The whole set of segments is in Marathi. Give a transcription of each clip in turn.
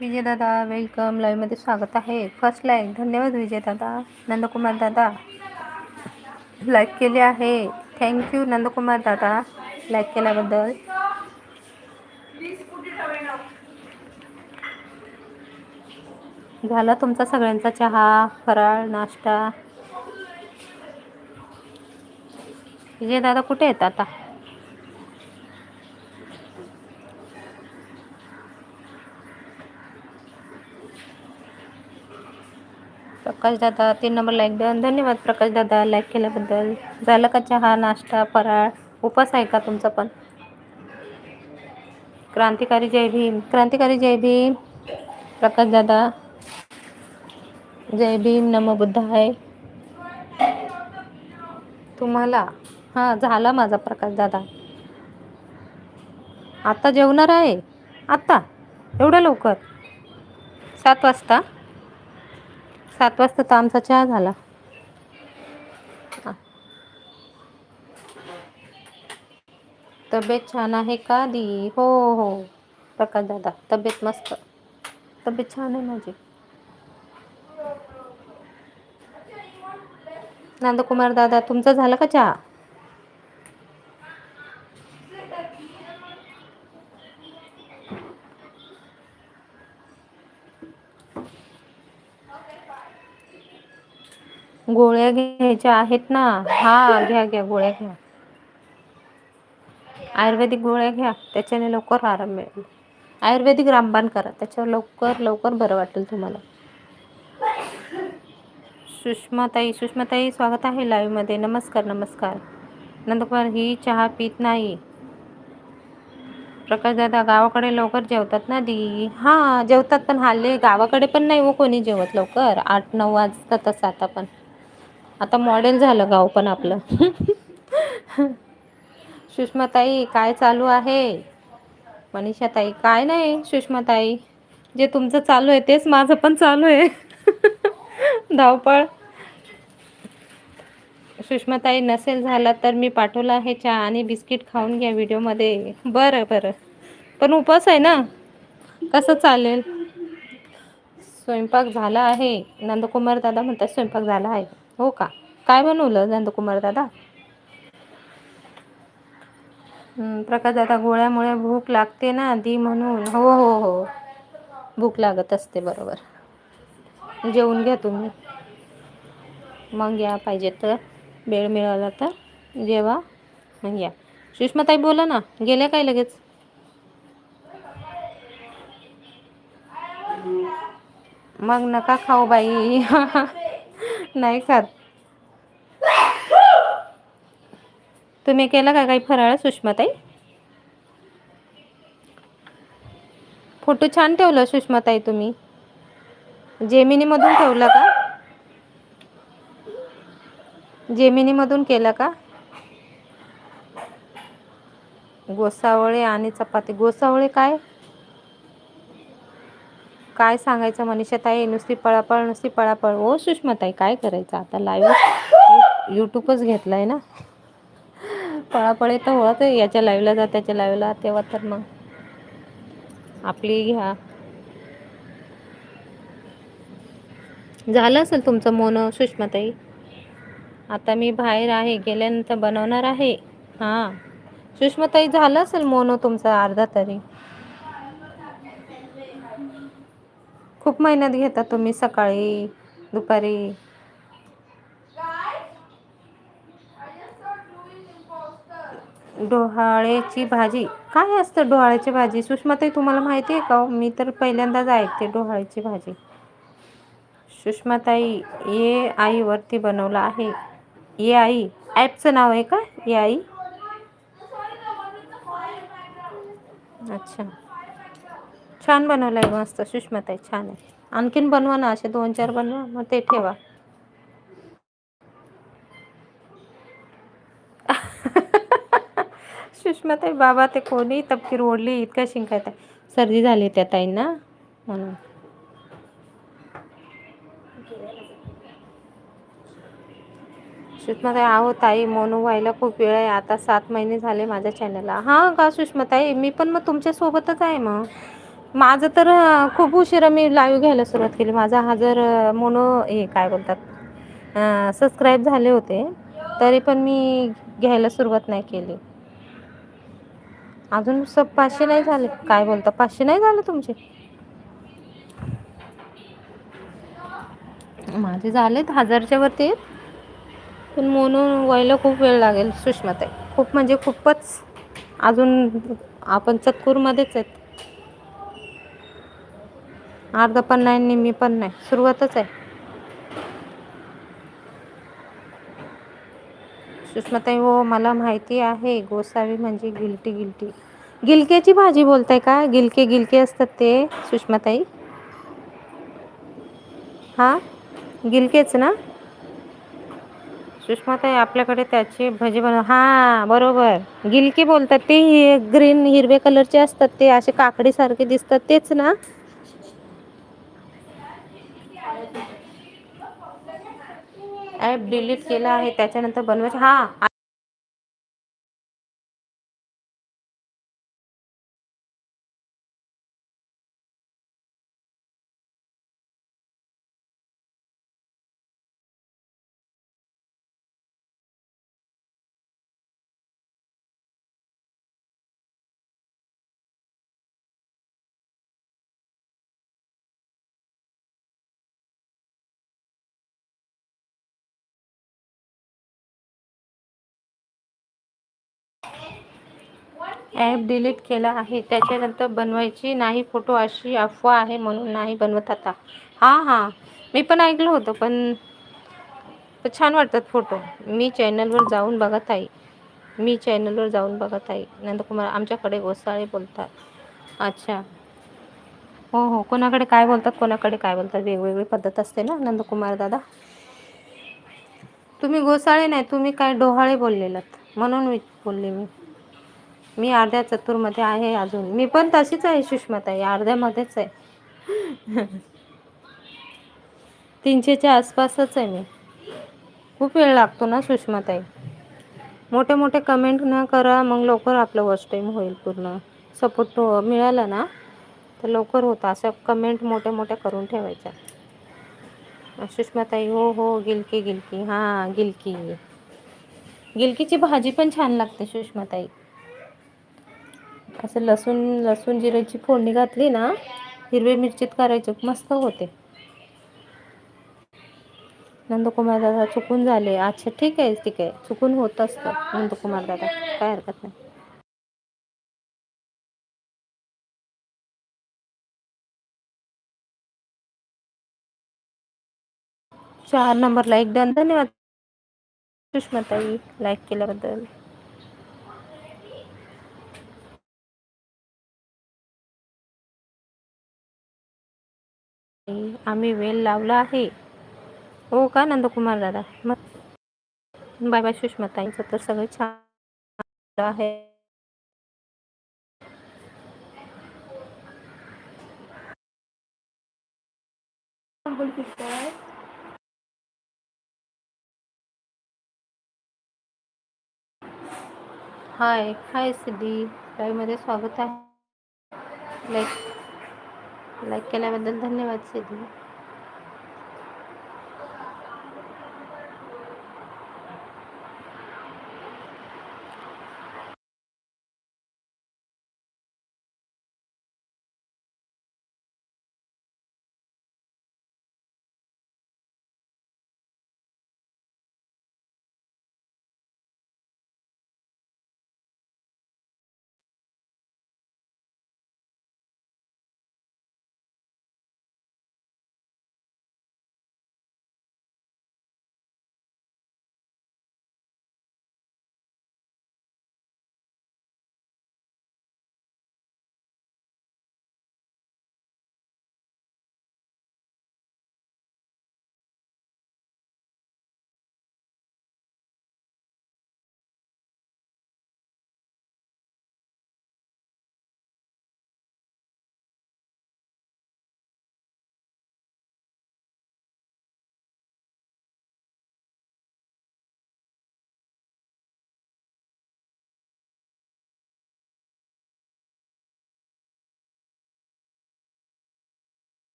विजय दादा वेलकम लाईव्हमध्ये स्वागत आहे. फर्स्ट लाईक धन्यवाद विजय दादा. नंदकुमार दादा लाईक केले आहे. थँक्यू नंदकुमार दादा लाईक केल्याबद्दल. झाला तुमचा सगळ्यांचा चहा फराळ नाश्ता? विजय दादा कुठे आहेत आता? प्रकाश दादा तीन नंबर लाईक डन धन्यवाद प्रकाश दादा लाईक केल्याबद्दल. झालं का चहा नाश्ता फराळ? उपास आहे का तुमचा पण? क्रांतिकारी जय भीम. क्रांतिकारी जय भीम. प्रकाश दादा जय भीम नम बुद्ध आहे तुम्हाला? हां झाला माझा प्रकाश दादा आता जेवणार आहे? आत्ता एवढं लवकर? सात वाजता? सात वाजता तर आमचा चहा झाला. तब्येत छान आहे का दी? हो हो. प्रकाश दादा तब्येत मस्त. तब्येत छान आहे माझी. नंदकुमार दादा तुमचं झालं का चहा? गोळ्या घ्यायच्या आहेत ना. हा घ्या घ्या गोळ्या घ्या. आयुर्वेदिक गोळ्या घ्या त्याच्याने लवकर आराम मिळेल. आयुर्वेदिक रामबाण करा त्याच्यावर लवकर लवकर बरं वाटेल तुम्हाला. सुषमाताई सुषमाताई स्वागत आहे लाईव्हमध्ये नमस्कार नमस्कार. नंदकुमार ही चहा पित नाही. प्रकाश दादा गावाकडे लवकर जेवतात ना दी? हां जेवतात पण हल्ले गावाकडे पण नाही हो कोणी जेवत लवकर. आठ नऊ वाजतातच आता पण. आता मॉडेल झालं गाव पण आपलं. सुषमाताई काय चालू आहे? मनीषाताई काय नाही सुषमाताई. जे तुमचं चालू आहे तेच माझं पण चालू आहे. धावपळ. सुषमाताई नसेल झाला तर मी पाठवला आहे चहा आणि बिस्किट खाऊन घ्या व्हिडिओमध्ये. बरं बरं. पण उपवास आहे ना? कसं चालेल? स्वयंपाक झाला आहे. नंदकुमार दादा म्हणतात स्वयंपाक झाला आहे. हो का? काय बनवलं नंदकुमार दादा? प्रकाश दादा गोळ्यामुळे भूक लागते ना दी म्हणून. हो हो हो. भूक लागत असते बरोबर. जेवून घ्या तुम्ही. मग या पाहिजे तर. वेळ मिळाला तर जेवा मग या. सुषमाताई बोला ना. गेल्या काय लगेच? मग नका खाऊ बाई. नाही खात. तुम्ही केला का काही फराळ सुषमाताई? फोटो छान ठेवला सुषमाताई तुम्ही. जेमिनीमधून ठेवला का? जेमिनीमधून केला का? गोसावळे आणि चपाती. गोसावळे काय? काय सांगायचं मनीषाताई नुसती पळापळ नुसती पळापळ. ओ सुषमाताई काय करायचं? आता लाईव्ह यूट्यूबच घेतलाय ना? पळापळ तर होत याच्या लाईव्हला जा त्याच्या लाईव्हला तेव्हा तर मग. आपली घ्या झालं असेल तुमचं मोन सुषमाताई? आता मी बाहेर आहे गेल्यानंतर बनवणार आहे. हां. सुषमाताई झालं असेल मोनो तुमचा? अर्धा तरी. खूप मेहनत घेता तुम्ही सकाळी दुपारी. डोहाळ्याची भाजी. काय असतं डोहाळ्याची भाजी? सुषमाताई तुम्हाला माहिती आहे का हो? मी तर पहिल्यांदाच ऐकते डोहाळ्याची भाजी. सुषमाताई ये आईवरती बनवलं आहे. ये आई ॲपचं नाव आहे का? ये आई. अच्छा. छान बनवलं आहे मस्त. सुषमाताई छान आहे. आणखीन बनवा ना असे दोन चार बनवा मग ते ठेवा. सुषमाताई बाबा ते कोणी तपकीर ओढली इतका शिंकायत सर्दी झाली त्या ताईंना म्हणून. सुषमाताई आहो ताई मोनू व्हायला खूप वेळ आहे. आता सात महिने झाले माझ्या चॅनलला हां का सुषमाताई? मी पण मग तुमच्यासोबतच आहे मग. माझं तर खूप उशिरा मी लाईव्ह घ्यायला सुरुवात केली. माझा हा जर मोनो हे काय बोलतात सबस्क्राईब झाले होते तरी पण मी घ्यायला सुरुवात नाही केली. अजून स पाचशे नाही झाले. काय बोलता पाचशे नाही झाले तुमचे? माझे झालेत हजारच्या वरती पण मोनो व्हायला खूप वेळ लागेल सुषमाताई. खूप म्हणजे खूपच अजून आपण चतकूरमध्येच आहेत. अर्ध पण नाही निम्मी पण नाही. सुरुवातच आहे. सुषमाताई हो मला माहिती आहे. गोसावी म्हणजे गिलटी गिलटी. गिलक्याची भाजी बोलताय का? गिलके गिलके असतात ते सुषमाताई. हा? गिलकेच ना? सुषमाताई आपल्याकडे त्याची भजी बन हा बरोबर. गिलकी बोलतात ते ग्रीन हिरवे कलरचे असतात ते असे काकडीसारखे दिसतात तेच ना? ॲप डिलीट केला आहे त्याच्यानंतर बनवायचं. हा ॲप डिलीट केला आहे. त्याच्यानंतर बनवायची नाही फोटो अशी अफवा आहे म्हणून नाही बनवत आता. हां हां. मी पण ऐकलं होतं पण छान वाटतात फोटो मी चॅनलवर जाऊन बघत आहे. मी चॅनलवर जाऊन बघत आहे. नंदकुमार आमच्याकडे गोसाळे बोलतात. अच्छा. हो हो. कोणाकडे काय बोलतात कोणाकडे काय बोलतात? वेगवेगळी पद्धत असते ना नंदकुमार दादा. तुम्ही गोसाळे नाही तुम्ही काय डोहाळे बोललेलात. म्हणून बोलले मी. मी अर्ध्या चतुरमध्ये आहे अजून. मी पण तशीच आहे सुषमाताई अर्ध्यामध्येच आहे. तीनशेच्या आसपासच आहे मी. खूप वेळ लागतो ना सुषमाताई? मोठे मोठे कमेंट न करा मग लवकर आपलं वॉच टाईम होईल पूर्ण. सपोर्ट हो, मिळाला ना तर लवकर होतं. असं कमेंट मोठ्या मोठ्या करून ठेवायच्या. सुषमाताई हो हो गिलकी गिलकी. हां गिलकी. गिलकीची भाजी पण छान लागते सुषमाताई. असं लसूण लसूण जिऱ्याची फोडणी घातली ना हिरवे मिरचीत करायचे मस्त होते. नंदकुमार दादा चुकून झाले. अच्छा ठीक आहे ठीक आहे. चुकून होत असतं नंदकुमार दादा. काय हरकत नाही. चार नंबर लाईक धन्यवाद. सुषमाताई लाईक केल्याबद्दल. आम्ही वेल लावला आहे. हो का नंदकुमार दादा? मग बाय बाय सुष्माताईचं तर सगळं छान आहे. आहे हाय हाय सिद्धी. लाईव्हमध्ये स्वागत आहे. लाईक लाईक केल्याबद्दल धन्यवाद सिद्धी.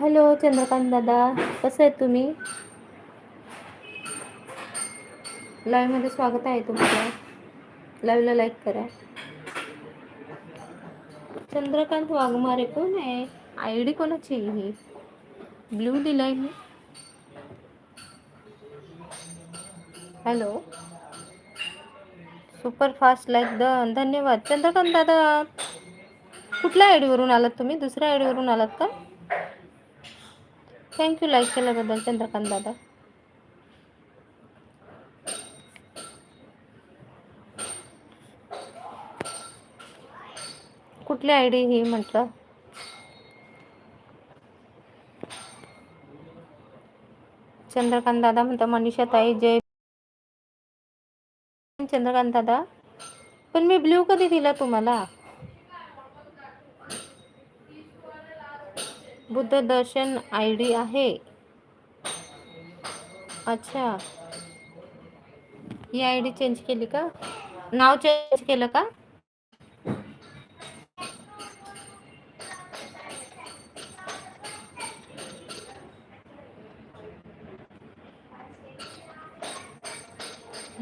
हॅलो चंद्रकांत दादा. कसं आहे तुम्ही? लाईव्हमध्ये स्वागत आहे तुमचं. लाईव्हला लाईक करा. चंद्रकांत वाघमारे कोण आहे? आय डी कोणाची आहे ही? ब्ल्यू दिलाय मी. Hello super fast like the धन्यवाद. चंद्रकांत दादा कुठल्या आय डीवरून आलात तुम्ही? दुसऱ्या आय डीवरून आलात का? थँक्यू लाईक केल्याबद्दल चंद्रकांत दादा. कुठली आय डी ही म्हटलं? चंद्रकांत दादा म्हणता मनीषा ताई जय. चंद्रकांत दादा पण मी ब्ल्यू कधी दिला तुम्हाला? बुद्ध दर्शन आय डी आहे. अच्छा. ही आय डी चेंज केली का? नाव चेंज केलं का?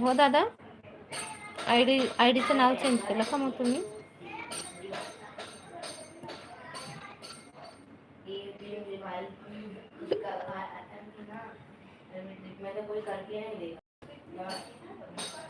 हो दादा. आय डी आय डीचं नाव चेंज केलं का मग तुम्ही? मैंने कोई करके नहीं देखा